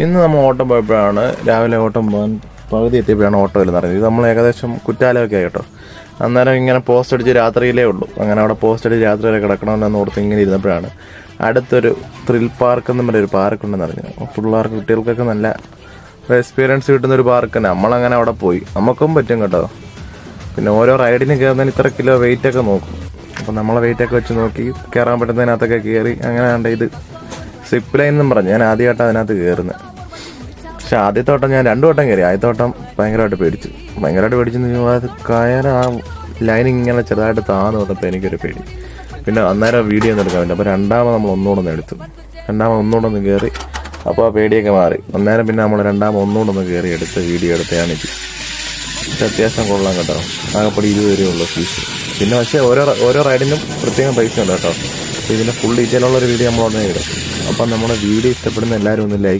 ഇന്ന് നമ്മൾ ഓട്ടം പോയപ്പോഴാണ് രാവിലെ ഓട്ടം പോകാൻ പകുതി എത്തിയപ്പോഴാണ് ഓട്ടോയിൽ നിറഞ്ഞത് ഇത് നമ്മൾ ഏകദേശം കുറ്റാലമൊക്കെ കേട്ടോ. അന്നേരം ഇങ്ങനെ പോസ്റ്റ് അടിച്ച് രാത്രിയിലേ ഉള്ളൂ. അങ്ങനെ അവിടെ പോസ്റ്റ് അടിച്ച് രാത്രി വരെ കിടക്കണമെന്ന് ഓർത്ത് ഇങ്ങനെ ഇരുന്നപ്പോഴാണ് അടുത്തൊരു ത്രിൽ പാർക്ക് എന്ന് പറഞ്ഞൊരു പാർക്ക് ഉണ്ടെന്ന് അറിഞ്ഞു പിള്ളേർക്ക് കുട്ടികൾക്കൊക്കെ നല്ല എക്സ്പീരിയൻസ് കിട്ടുന്ന ഒരു പാർക്ക് നമ്മളങ്ങനെ അവിടെ പോയി. നമുക്കും പറ്റും കേട്ടോ. പിന്നെ ഓരോ റൈഡിന് കയറുന്നതിന് ഇത്ര കിലോ വെയിറ്റൊക്കെ നോക്കും. അപ്പം നമ്മളെ വെയിറ്റൊക്കെ വെച്ച് നോക്കി കയറാൻ പറ്റുന്നതിനകത്തൊക്കെ കയറി അങ്ങനെ ഇത് സിപ്പ് ലൈൻ എന്നും പറഞ്ഞു. ഞാൻ ആദ്യമായിട്ടാണ് അതിനകത്ത് കയറുന്നത് പക്ഷെ ആദ്യത്തെ വട്ടം ഞാൻ രണ്ടു വട്ടം കയറി ആദ്യത്തെ വട്ടം ഭയങ്കരമായിട്ട് പേടിച്ചു. ഭയങ്കരമായിട്ട് പേടിച്ചെന്ന് ചോദിച്ചാൽ അത് കയർ ആ ലൈൻ ഇങ്ങനെ ചെറുതായിട്ട് താന്ന് വന്നപ്പോൾ എനിക്കൊരു പേടി. പിന്നെ അന്നേരം വീഡിയോ ഒന്നും എടുക്കാൻ പറ്റില്ല. അപ്പോൾ രണ്ടാമത് നമ്മൾ ഒന്നുകൂടെ ഒന്ന് എടുത്തു. രണ്ടാമത് ഒന്നുകൂടെ ഒന്ന് കയറി അപ്പോൾ ആ പേടിയൊക്കെ മാറി. അന്നേരം പിന്നെ നമ്മൾ രണ്ടാമത് ഒന്നുകൂടെ ഒന്ന് കയറി എടുത്ത് വീഡിയോ എടുത്തതാണ് ഇത്. പക്ഷെ അത്യാവശ്യം കൊള്ളാം കേട്ടോ. ആകെപ്പടി ഇരുപത് ഉള്ളൂ ഫീസ് പിന്നെ പക്ഷേ ഓരോ ഓരോ റൈഡിനും പ്രത്യേകം പൈസ ഉണ്ട് കേട്ടോ. അപ്പോൾ ഇതിന്റെ ഫുൾ ഡീറ്റെയിൽ ഒരു വീഡിയോ നമ്മൾ ഉടനെ ഇടും അപ്പം നമ്മുടെ വീഡിയോ ഇഷ്ടപ്പെടുന്ന എല്ലാവരും ഒന്ന് ലൈക്ക്